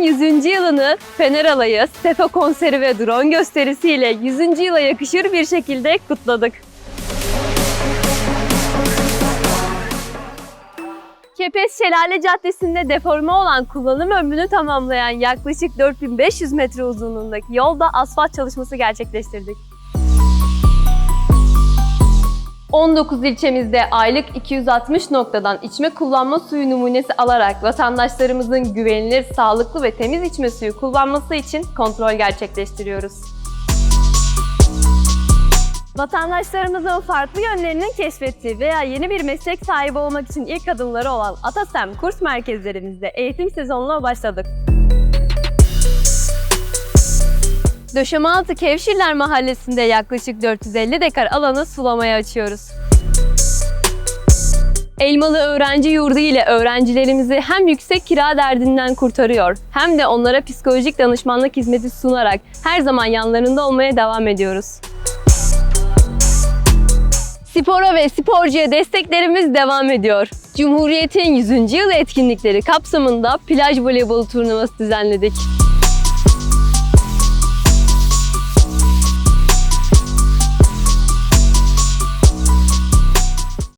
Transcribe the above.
100. yılını Fener Alayı, Sefa konseri ve drone gösterisiyle 100. yıla yakışır bir şekilde kutladık. Kepez Şelale Caddesi'nde deforme olan kullanım ömrünü tamamlayan yaklaşık 4500 metre uzunluğundaki yolda asfalt çalışması gerçekleştirdik. 19 ilçemizde aylık 260 noktadan içme kullanma suyu numunesi alarak vatandaşlarımızın güvenilir, sağlıklı ve temiz içme suyu kullanması için kontrol gerçekleştiriyoruz. Vatandaşlarımızın farklı yönlerinin keşfettiği veya yeni bir meslek sahibi olmak için ilk adımları olan Atasem kurs merkezlerimizde eğitim sezonuna başladık. Döşemealtı Kevşirler Mahallesi'nde yaklaşık 450 dekar alanı sulamaya açıyoruz. Elmalı Öğrenci Yurdu ile öğrencilerimizi hem yüksek kira derdinden kurtarıyor hem de onlara psikolojik danışmanlık hizmeti sunarak her zaman yanlarında olmaya devam ediyoruz. Spora ve sporcuya desteklerimiz devam ediyor. Cumhuriyet'in 100. yıl etkinlikleri kapsamında plaj voleybolu turnuvası düzenledik.